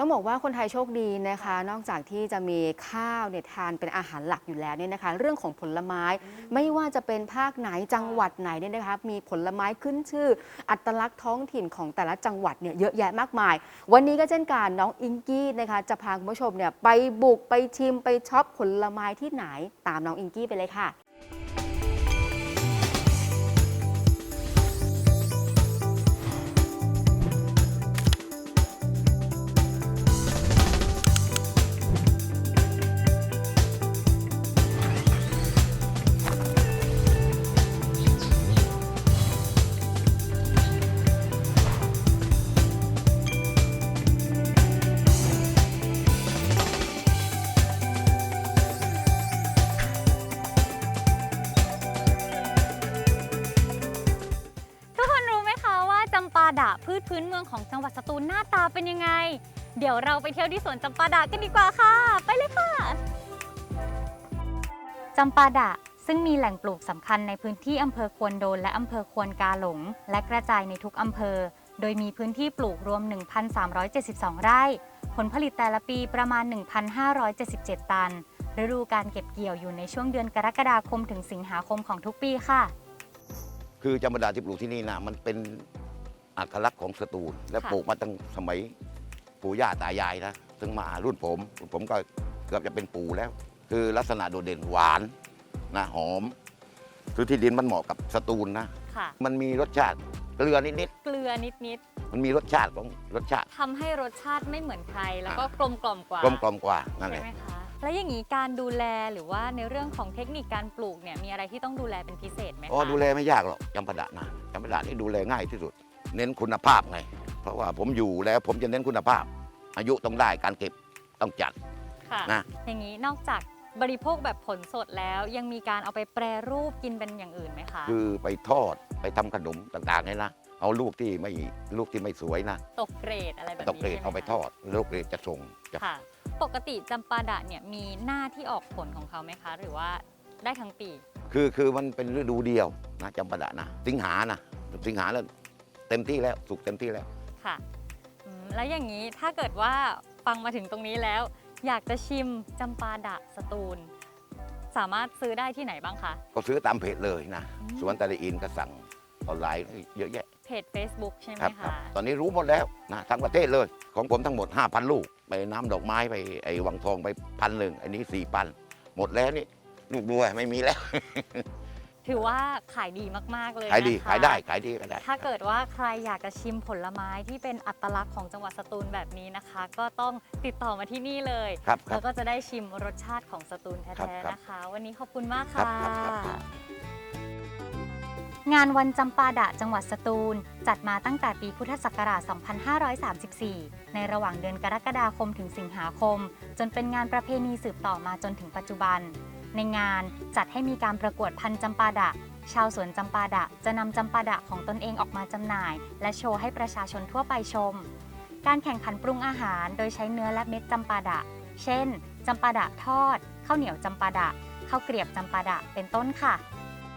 ต้องบอกว่าคนไทยโชคดีนะคะ นอกจากที่จะมีข้าวเนี่ยทานเป็นอาหารหลักอยู่แล้วเนี่ยนะคะ เรื่องของผลไม้ไม่ว่าจะเป็นภาคไหนจังหวัดไหนเนี่ยนะคะมีผลไม้ขึ้นชื่อ อัตลักษณ์ท้องถิ่นของแต่ละจังหวัดเนี่ยเยอะแยะมากมาย วันนี้ก็เช่นกันน้องอิงกี้นะคะจะพาคุณผู้ชมเนี่ยไปบุกไปชิมไปช็อปผลไม้ที่ไหนตามน้องอิงกี้ไปเลยค่ะำปาดะพืชพื้นเมืองของจังหวัดสตูลหน้าตาเป็นยังไง เดี๋ยวเราไปเที่ยวที่สวนจำปาดะกันดีกว่าค่ะ ไปเลยค่ะจำปาดะซึ่งมีแหล่งปลูกสำคัญในพื้นที่อำเภอควนโดนและอำเภอควนกาหลง และกระจายในทุกอำเภอ โดยมีพื้นที่ปลูกรวม 1,372 ไร่ ผลผลิตแต่ละปีประมาณ 1,577 ตัน ฤดูการเก็บเกี่ยวอยู่ในช่วงเดือนกรกฎาคมถึงสิงหาคมของทุกปีค่ะ คือจำปาดาที่ปลูกที่นี่นะมันเป็น อัตลักษณ์ของสตูลและค่ะ ปลูกมาตั้งสมัยปู่ย่าตายายนะถึงมารุ่นผมรุ่นผมก็เกือบจะเป็นปู่แล้ว คือลักษณะโดดเด่นหวานนะหอมคือที่ดินมันเหมาะกับสตูลนะ ค่ะ มันมีรสชาติเกลือนิดเกลือนิดๆมันมีรสชาติของรสชาติ ๆทำให้รสชาติไม่เหมือนใคร แล้วก็กลมกล่อมกว่ากลมกล่อมกว่านั่นแหใช่ละ ไหมคะ แล้วอย่างนี้การดูแลหรือว่าในเรื่องของเทคนิคการปลูกเนี่ยมีอะไรที่ต้องดูแลเป็นพิเศษไหมคะอ๋อดูแลไม่ยากหรอกจำปาดะนะจำปาดะนี่ดูแลง่ายที่สุด เน้นคุณภาพไง เพราะว่าผมอยู่แล้วผมจะเน้นคุณภาพ อายุต้องได้การเก็บต้องจัด ค่ะ นะ อย่างนี้นอกจากบริโภคแบบผลสดแล้วยังมีการเอาไปแปรรูปกินเป็นอย่างอื่นไหมคะ คือไปทอดไปทำขนมต่างๆเนี่ยนะเอาลูกที่ไม่ลูกที่ไม่สวยนะตกเกรดอะไรแบบนี้ตกเกรดใช่หมเอาไปคะทอด ลูกเกรดจะส่งจะค่ะ ปกติจำปาดะเนี่ยมีหน้าที่ออกผลของเขาไหมคะ หรือว่าได้ทั้งปี คือคือมันเป็นฤดูเดียวนะจำปาดะนะ สิงหานะสิงหาแล้ว เต็มที่แล้วสุกเต็มที่แล้ว ค่ะอืมแล้วอย่างนี้ถ้าเกิดว่าฟังมาถึงตรงนี้แล้ว อยากจะชิมจำปาดะสตูล สามารถซื้อได้ที่ไหนบ้างคะ ก็ซื้อตามเพจเลยนะอืม สวนตะลีอินก็สั่งออนไลน์เยอะแยะเพจ Facebook ใช่ไหมครับครัคะบตอนนี้รู้หมดแล้วนะทั้งประเทศเลย ของผมทั้งหมด 5,000 ลูก ไปน้ำดอกไม้ไปไอ้วังทองไปพันหนึ่งอันนี้สี่พันหมดแล้วนี่ลูกด้วยไม่มีแล้ว ถือว่าขายดีมาก ๆ เลยขายดีนะคะขายได้ขายดีก็ได้ถ้าเกิดว่าใครอยากจะชิมผลไม้ที่เป็นอัตลักษณ์ของจังหวัดสตูลแบบนี้นะคะ ก็ต้องติดต่อมาที่นี่เลยครับครัแล้บวก็จะได้ชิมรสชาติของสตูลครัแท้บๆครับ นะคะ วันนี้ขอบคุณมากครัค่ะ บครับครับครับ งานวันจำปาดะจังหวัดสตูล จัดมาตั้งแต่ปีพุทธศักราช 2534 ในระหว่างเดือนกรกฎาคมถึงสิงหาคม จนเป็นงานประเพณีสืบต่อมาจนถึงปัจจุบัน ในงานจัดให้มีการประกวดพันจำปาดะ ชาวสวนจำปาดะจะนำจำปาดะของตนเองออกมาจำหน่าย และโชว์ให้ประชาชนทั่วไปชม การแข่งขันปรุงอาหารโดยใช้เนื้อและเม็ดจำปาดะ เช่นจำปาดะทอดข้าวเหนียวจำปาดะข้าวเกรียบจำปาดะเป็นต้นค่ะ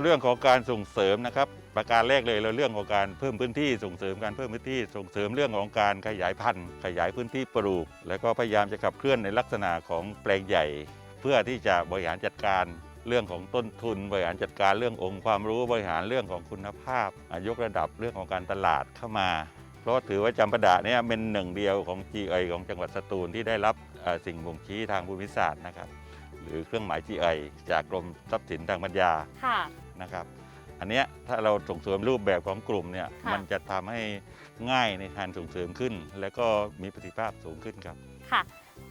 เรื่องของการส่งเสริมนะครับ ประการแรกเลยเราเรื่องของการเพิ่มพื้นที่ส่งเสริมการเพิ่มพื้นที่ส่งเสริมเรื่องของการขยายพันธุ์ ขยายพื้นที่ปลูก แล้วก็พยายามจะขับเคลื่อนในลักษณะของแปลงใหญ่ เพื่อที่จะบริหารจัดการเรื่องของต้นทุน บริหารจัดการเรื่ององค์ความรู้บริหารเรื่องของคุณภาพอะยกระดับเรื่องของการตลาดเข้ามา เพราะถือว่าจำปาดะเนี่ยเป็นหนึ่งเดียวของ GI ของจังหวัดสตูลที่ได้รับเอ่อสิ่งบ่งชี้ทางภูมิศาสตร์นะครับหรือเครื่องหมาย GI จากกรมทรัพย์สินทางปัญญาค่ะนะครับ อันเนี้ยถ้าเราส่งเสริมรูปแบบของกลุ่มเนี่ยค่ะมันจะทำให้ง่ายในการส่งเสริมขึ้น และก็มีประสิทธิภาพสูงขึ้นครับค่ะ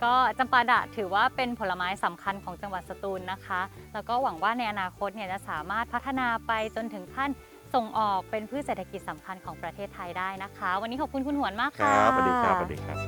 ก็จำปาดะถือว่าเป็นผลไม้สำคัญของจังหวัดสตูลนะคะ แล้วก็หวังว่าในอนาคตเนี่ยจะสามารถพัฒนาไปจนถึงขั้นส่งออกเป็นพืชเศรษฐกิจสำคัญของประเทศไทยได้นะคะ วันนี้ขอบคุณคุณหวนมากคค่ะ รับสวัสดีครับสวัสดีครับก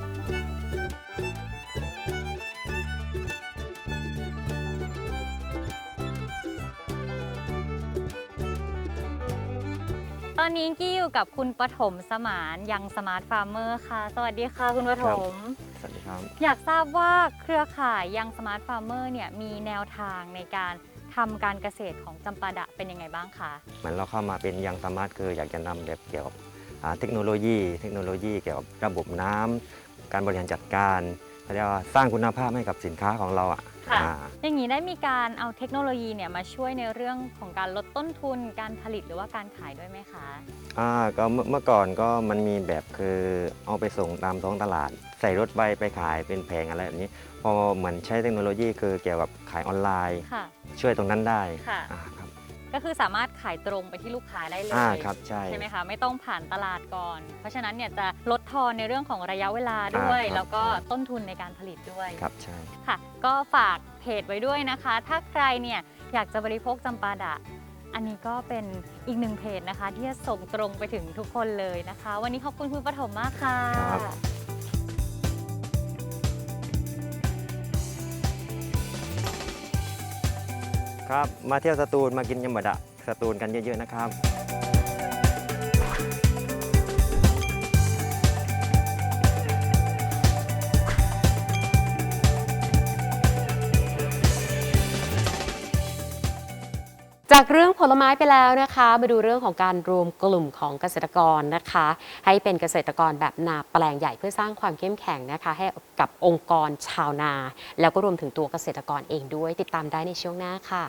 ตอนนี้กี้อยู่กับคุณปฐมสมานยังสมาร์ทฟาร์มเมอร์ค่ะ สวัสดีค่ะคุณปฐม สวัสดีครับ อยากทราบว่าเครือข่ายยังสมาร์ทฟาร์มเมอร์เนี่ยมีแนวทางในการทำการเกษตรของจำปาดะเป็นยังไงบ้างคะเหมือนเราเข้ามาเป็นยังสามารถคืออยากจะนำแบบเกี่ยวกับอ่าเทคโนโลยี เทคโนโลยีเกี่ยวกับระบบน้ำการบริหารจัดการเขาเรียกว่าสร้างคุณภาพให้กับสินค้าของเราอะ ค่ะอ่าอย่างนี้ได้มีการเอาเทคโนโลยีเนี่ยมาช่วยในเรื่องของการลดต้นทุน การผลิตหรือว่าการขายด้วยไหมคะ อ่าก็เมื่อเมื่อก่อนก็มันมีแบบคือเอาไปส่งตามท้องตลาด ใส่รถไปไปขายเป็นแผงอะไรแบบนี้ พอเหมือนใช้เทคโนโลยีคือเกี่ยวกับขายออนไลน์ ค่ะ ช่วยตรงนั้นได้ค่ะ อ่าครับ ก็คือสามารถขายตรงไปที่ลูกค้าได้เลยอ่าครับใช่ ใช่ไหมคะไม่ต้องผ่านตลาดก่อน เพราะฉะนั้นเนี่ยจะลดทอนในเรื่องของระยะเวลาด้วย อ่าครับ แล้วก็ต้นทุนในการผลิตด้วย ครับใช่ ค่ะก็ฝากเพจไว้ด้วยนะคะ ถ้าใครเนี่ยอยากจะบริโภคจำปาดะ อันนี้ก็เป็นอีกหนึ่งเพจนะคะ ที่จะส่งตรงไปถึงทุกคนเลยนะคะ วันนี้ขอบคุณคุณปฐมมากค่ะ ครับ ครับ มาเที่ยวสตูลมากินยำบดะสตูลกันเยอะๆนะครับ จากเรื่องผลไม้ไปแล้วนะคะ มาดูเรื่องของการรวมกลุ่มของเกษตรกรนะคะ ให้เป็นเกษตรกรแบบนาแปลงใหญ่เพื่อสร้างความเข้มแข็งนะคะ ให้กับองค์กรชาวนา แล้วก็รวมถึงตัวเกษตรกรเองด้วย ติดตามได้ในช่วงหน้าค่ะ